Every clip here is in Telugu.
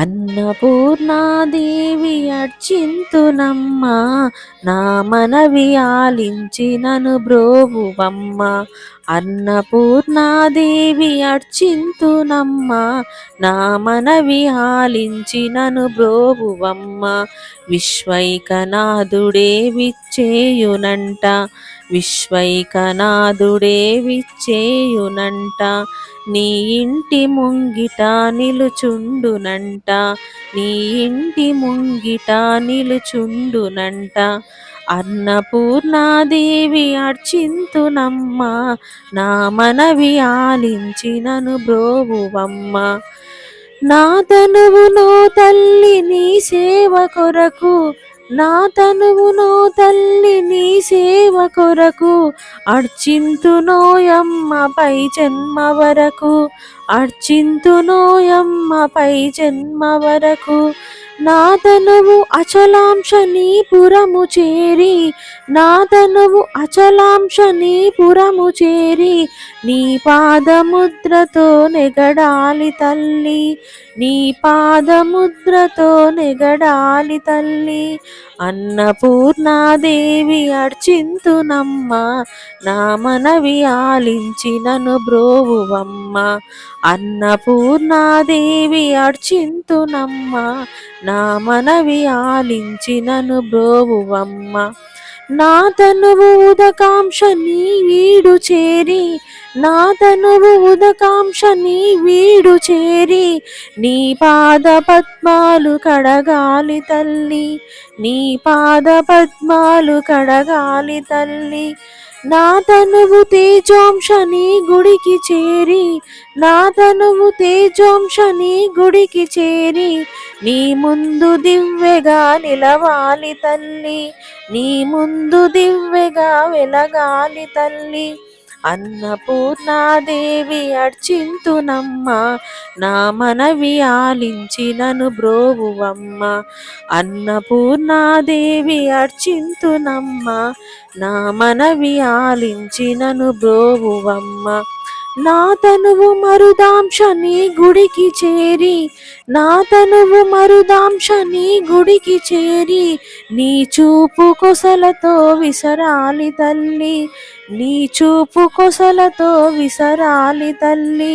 అన్నపూర్ణాదేవి అర్చింతునమ్మ నా మనవి ఆలించినను బ్రోవువమ్మ. అన్నపూర్ణాదేవి అర్చింతునమ్మ నా మనవి ఆలించినను బ్రోవువమ్మ. విశ్వైకనాథుడే విచ్చేయునంట విశ్వైకనాథుడే విచ్చేయునంట నీ ఇంటి ముంగిట నిలుచుండునంట నీ ఇంటి ముంగిట నిలుచుండునంట. అన్నపూర్ణాదేవి అర్చింతునమ్మ నా మనవి ఆలించినను బ్రోవువమ్మ. నా తనువునో తల్లి నీ సేవ కొరకు నా తనువునో తల్లి నీ సేవ కొరకు అర్చింతునోయమ్మ పై జన్మ వరకు. అర్చింతునోయమ్మ పై జన్మ వరకు. నా తనువు అచలాంశ నీ పురము చేరి నా తనువు అచలాంశ నీ పురము చేరి నీ పాదముద్రతో నెగడాలి తల్లి. నీ పాదముద్రతో నెగడాలి తల్లి. అన్నపూర్ణాదేవి అర్చింతునమ్మ నా మనవి ఆలించినను బ్రోవువమ్మ. అన్నపూర్ణాదేవి అర్చింతునమ్మ నా మనవి ఆలించినను బ్రోవువమ్మ. నా తనువు ఉదకాంక్ష నీ వీడు చేరి నా తనువు ఉదకాంక్ష నీ వీడు చేరి నీ పాద పద్మాలు కడగాలి తల్లి నీ పాద పద్మాలు కడగాలి తల్లి. నా తనువు తేజాంశని గుడికి చేరి నా తనువు తేజాంశని గుడికి చేరి నీ ముందు దివ్యగా నిలవాలి తల్లి నీ ముందు దివ్యగా వెలగాలి తల్లి. అన్నపూర్ణాదేవి అర్చింతునమ్మ నా మనవి ఆలించినను బ్రోవువమ్మ. అన్నపూర్ణాదేవి అర్చింతునమ్మ నా మనవి ఆలించినను బ్రోవువమ్మ. నా తనువు మరుదాంశ నీ గుడికి చేరి నా తనువు మరుదాంశ నీ గుడికి చేరి నీ చూపు కొసలతో విసరాలి తల్లి నీ చూపు కొసలతో విసరాలి తల్లి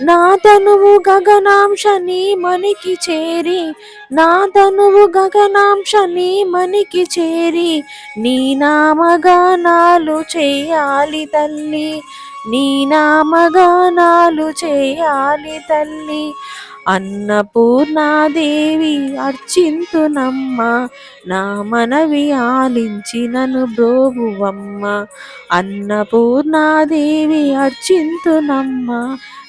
నా తనువు గగనాంశ నీ మనికి చేరి నా తనువు గగనాంశ నీ మనికి చేరి నీ నామగానాలు చేయాలి తల్లి నీ నామగానాలు చేయాలి తల్లి. అన్నపూర్ణాదేవి అర్చింతునమ్మ నా మనవి ఆలించినను బ్రోగువమ్మ అన్నపూర్ణాదేవి అర్చింతునమ్మ